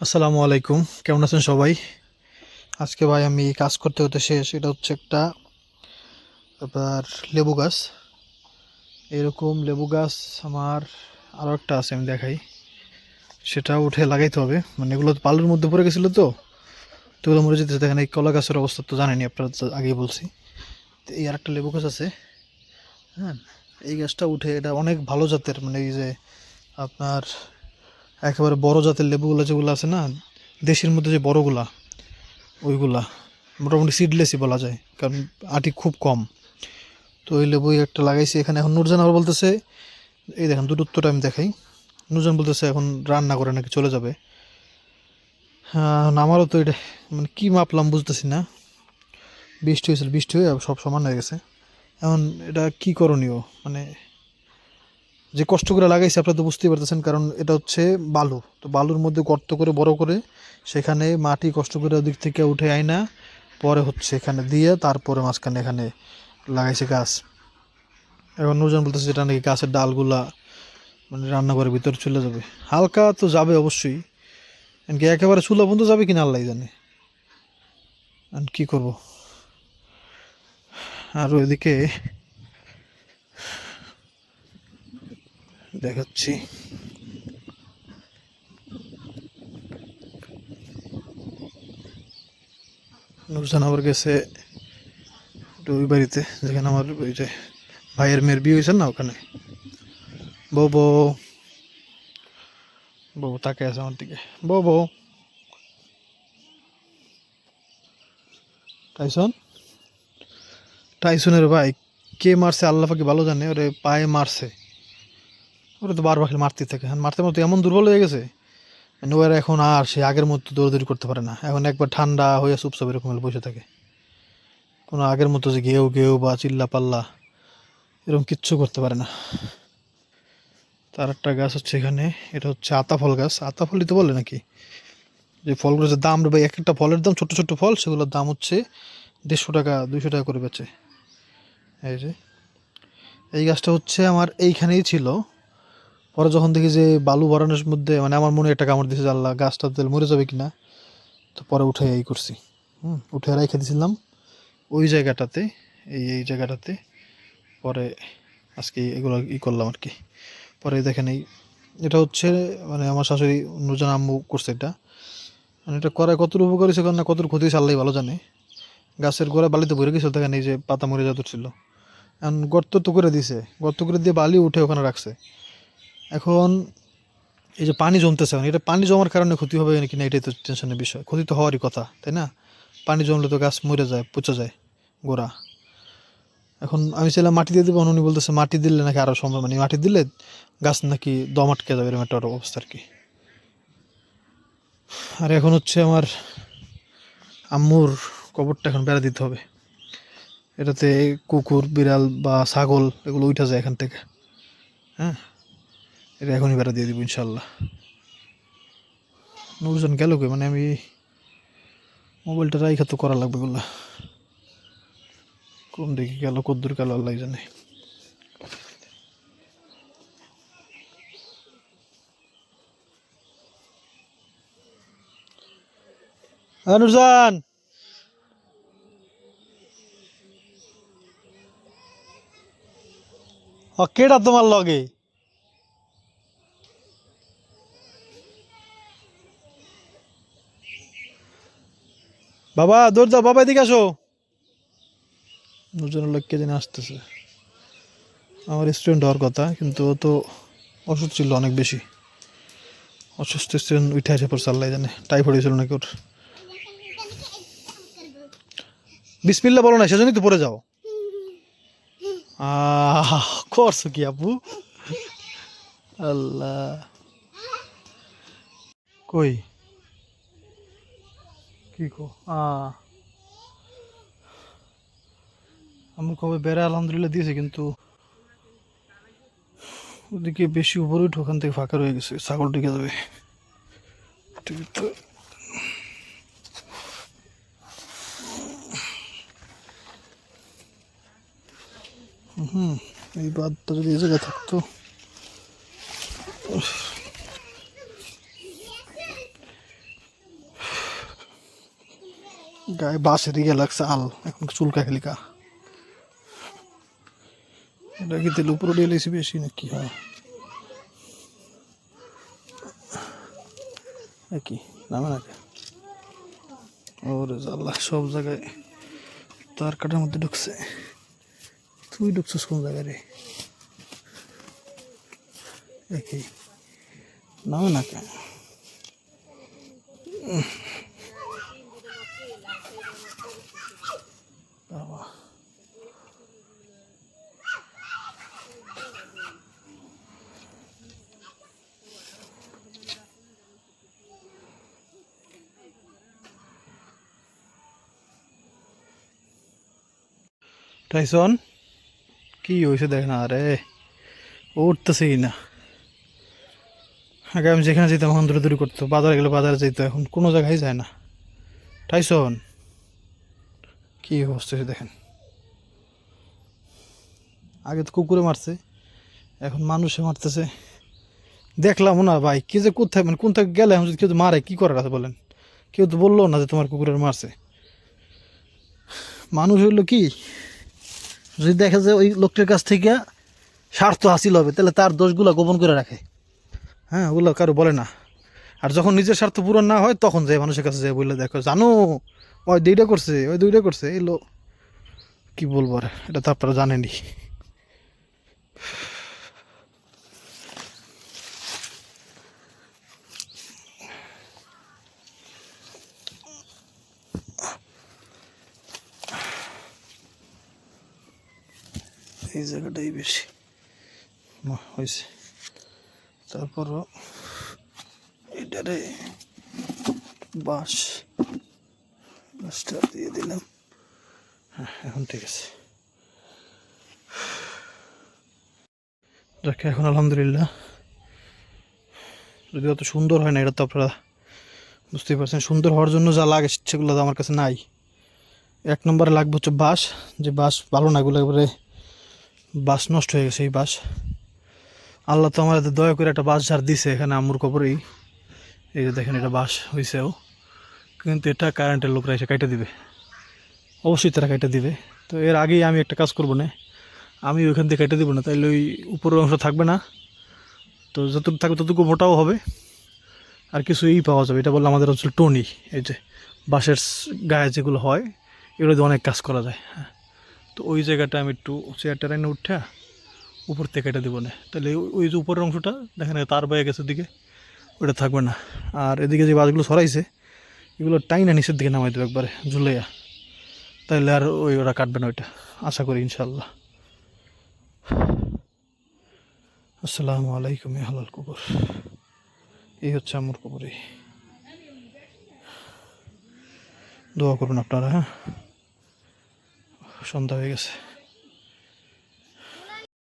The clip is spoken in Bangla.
আসসালামু আলাইকুম। কেমন আছেন সবাই? আজকে ভাই আমি কাজ করতে হতে শেষ। এটা হচ্ছে একটা আপনার লেবু গাছ। এরকম লেবু গাছ আমার আরও একটা আছে, আমি দেখাই। সেটা উঠে লাগাইতে হবে। মানে এগুলো তো বালুর মধ্যে পড়ে গেছিল তো। তো এগুলো মরে যেতেছে। দেখেন এই কলা গাছের অবস্থা তো জানেনি আপনারা আগেই বলছি। তো এই আর একটা লেবু গাছ আছে। হ্যাঁ এই গাছটা উঠে এটা অনেক ভালো জাতের। মানে এই যে আপনার একেবারে বড় জাতের লেবুগুলো যেগুলো আছে না, দেশের মধ্যে যে বড়গুলা, ওইগুলা, মোটামুটি সিডলেসই বলা যায়, কারণ আটি খুব কম। তো ওই লেবুই একটা লাগাইছি, এখানে এখন নুরজান আবার বলতেছে, এই দেখেন দুটো উত্তরটা আমি দেখাই। নুরজান বলতেছে এখন রান্না করে নাকি চলে যাবে। হ্যাঁ আমারও তো এটা মানে কী মাপলাম বুঝতেছি না। বৃষ্টি হয়েছিল বৃষ্টি হয়ে সব সমান হয়ে গেছে। এখন এটা কি করণীয়? মানে যে কষ্ট করে লাগাইছে আপনারা তো বুঝতেই পারতেছেন, কারণ এটা হচ্ছে বালু। তো বালুর মধ্যে গর্ত করে, বড় করে, সেখানে মাটি কষ্ট করে ওদিক থেকে উঠে আইনা পরে হচ্ছে এখানে দিয়ে তারপরে মাঝখানে এখানে লাগাইছে গাছ। এখন নুরজান বলতেছে যেটা নাকি গাছের ডালগুলা মানে রান্নাঘরের ভিতরে চলে যাবে। হালকা তো যাবে অবশ্যই। এমনকি একেবারে চুলা পর্যন্ত যাবে কিনা আল্লাহ জানে। আর কি করব? আর ওইদিকে দেখাচ্ছি। নুরজান আবার গেছে ওই বাড়িতে, যেখানে আমার ওই যে ভাইয়ের মেয়ের বিয়ে হয়েছে না ওখানে। বউ বউ বউ তাকে আছে আমার দিকে। বউ বউ টাইসন? টাইসনের ভাই, কে মারছে আল্লাহ পাকে ভালো জানে, ওরে পায়ে মারছে। ওরা তো বারবার খালি মারতে থাকে। আর মারতে মারতে এমন দুর্বল হয়ে গেছে। মানে ওরা এখন আর সে আগের মতো দৌড়দৌড়ি করতে পারে না। এখন একবার ঠান্ডা হয়ে চুপচাপ এরকম বসে থাকে। কোনো আগের মতো যে গেউ গেউ বা চিল্লা পাল্লা এরকম কিচ্ছু করতে পারে না। তার একটা গাছ হচ্ছে এখানে, এটা হচ্ছে আতা ফল গাছ। আতা ফলই তো বলে নাকি? যে ফলগুলো যে দাম রে এক একটা ফলের দাম ছোট ছোট ফল, সেগুলোর দাম হচ্ছে দেড়শো টাকা, দুইশো টাকা করে বেচে। এই যে, এই গাছটা হচ্ছে আমার এইখানেই ছিল। পরে যখন দেখি যে বালু ভরানোর মধ্যে মানে আমার মনে একটা কামড় দিয়েছে আল্লাহ, গাছটা তেল মরে যাবে কিনা? তো পরে উঠে এই করছি। হুম, উঠে রেখে দিয়েছিলাম ওই জায়গাটাতে, এই এই জায়গাটাতে। পরে আজকে এগুলো ই করলাম আর কি। পরে দেখেন এই, এটা হচ্ছে মানে আমার শাশুড়ি নুরজান আম্মু করছে এটা। মানে এটা করায় কত উপকার হয়েছে না কত ক্ষতি হয়েছে আল্লাহ ভালো জানে। গাছের গোড়া বালিতে ভরে গেছিল, দেখেন এই যে পাতা মরে যাতে ছিল। এখন গর্ত তো করে দিছে, গর্ত করে দিয়ে বালি উঠে ওখানে রাখছে। এখন এই যে পানি জমতেছে এখন এটা পানি জমার কারণে ক্ষতি হবে নাকি না, এটাই তো টেনশনের বিষয়। ক্ষতি তো হওয়ারই কথা, তাই না? পানি জমলে তো গাছ মরে যায়, পচে যায়, গোড়া। এখন আমি ছিলাম মাটি দিয়ে দেবো উনি বলতেছে মাটি দিলে নাকি আরও সম্ভব মানে মাটি দিলে গাছ নাকি দম আটকে যাবে, এরকম একটা অবস্থা আর কি। আর এখন হচ্ছে আমার আম্মুর কবরটা এখন বেড়া দিতে হবে। এটাতে কুকুর, বিড়াল বা ছাগল, এগুলো উঠা যায় এখান থেকে। হ্যাঁ? এটা এখনই বেড়া দিয়ে দিব, ইনশাল্লাহ। নুরজন গেল কে মানে আমি মোবাইলটা রাইখা তো করা লাগবে এগুলা। কোন দিকে গেল কদ্দূর গেল আল্লাহ জানে। হ্যাঁ কেডা তোমার লগে? বাবা, দৌড় দাও, বাবা এদিকে আসো। লোক কে জানি আসতেছে। আমার স্টুডেন্ট হওয়ার কথা, কিন্তু ও তো অসুস্থ ছিল অনেক বেশি। অসুস্থ স্টুডেন্ট উঠে আসে পর সাল্লাই জানে টাইফয়েড হয়েছিল নাকি ওর। বিসমিল্লা বলো না, সেজন্যই তো পড়ে যাও। করছ কি আপু? আল্লাহ। কই? কি আমি কবে বেড়া, আলহামদুলিল্লাহ দিয়েছে, কিন্তু ওদিকে বেশি উপরে উঠে ওখান থেকে ফাঁকা রয়ে গেছে, ছাগল ঢুকে যাবে। হুম, এই বাদটা যদি এই জায়গায় থাকতো। গায়ে বাঁশের ইয়ে লাগছে আল এখন চুলকা খালিকা এটা কি তেল উপরে দিয়ে লেছি বেশি না কি হয় এ কি নামে নাকি ওরে আল্লাহ সব জায়গায় তার কাটার মধ্যে ঢুকছে তুই ঢুকছিস কোন জায়গায় রে একই নামে না কেন টাইসন কি হয়েছে দেখ না আরে উঠতেছেই না। আগে আমি যেখানে যেতাম ওখান দূরে দূরে করতো। বাজারে গেলে বাজারে যেত, এখন কোনো জায়গায় যায় না। টাইসন কি হয়েছে দেখেন। আগে তো কুকুরে মারছে, এখন মানুষে মারতেছে। দেখলাম না ভাই, কি যে কোথায় মানে কোন থেকে গেলে এখন যদি কেউ তো মারে, কী করার আছে বলেন? কেউ তো বলল না যে তোমার কুকুরের মারছে। মানুষ হইল কি? যদি দেখে যে ওই লোকটির কাছ থেকে স্বার্থ হাসিল হবে, তাহলে তার দোষগুলো গোপন করে রাখে। হ্যাঁ ওগুলো কারও বলে না। আর যখন নিজের স্বার্থ পূরণ না হয়, তখন যায় মানুষের কাছে যায় বললে, দেখো, জানো, ওই দুইটা করছে, ওই দুইটা করছে। এই লো কী বলব আর, এটা তো আপনারা জানেনি এই জায়গাটাই বেশি। হয়েছে তারপরও এটারে বাঁশ, বাঁশটা দিয়ে দিলাম। হ্যাঁ এখন ঠিক আছে। যাকে, এখন আলহামদুলিল্লাহ। যদি অত সুন্দর হয় না, এটা তো আপনারা বুঝতেই পারছেন। সুন্দর হওয়ার জন্য যা লাগে, সেগুলো আমার কাছে নাই। এক নম্বরে লাগবে হচ্ছে বাঁশ। যে বাঁশ ভালো না, এগুলো এবারে বাস নষ্ট হয়ে গেছে, এই বাস। আল্লাহ তো আমাদের দয়া করে একটা বাস ঝাড় দিছে এখানে আমুর কবরেই। এই যে দেখেন এটা বাস হয়েছেও কিন্তু এটা কারেন্টের লোকরা এসে কাইটে দিবে। অবশ্যই তারা কাইটে দিবে। তো এর আগেই আমি একটা কাজ করব না। আমি ওইখান থেকে কেটে দিব না, তাইলে ওই উপরের অংশ থাকবে না। তো যতটুকু থাকবে ততটুকু মোটাও হবে। আর কিছু এই পাওয়া যাবে এটা বললে আমাদের অঞ্চল টনি। এই যে বাঁশের গায়ে যেগুলো হয়, এগুলো দিয়ে অনেক কাজ করা যায়। হ্যাঁ। তো ওই জায়গাটা আমি একটু চেয়ারটা এনে উঠা উপর থেকে এটা দেবো না। তাহলে ওই- যে উপরের অংশটা, দেখেন তার বয়ে গেছে দিকে ওটা থাকবে না। আর এদিকে যে বাসগুলো সরাইছে, এগুলো টাইনা নিচের দিকে নামাই দেবে একবারে, ঝুলাইয়া। তাহলে আর ওই ওরা কাটবে না ওইটা, আশা করি ইনশাল্লাহ আসসালামু আলাইকুম হালাল কুকুর। এই হচ্ছে আমার কুকুরে দোয়া করুন আপনারা হ্যাঁ? সন্ধ্যা হয়ে গেছে।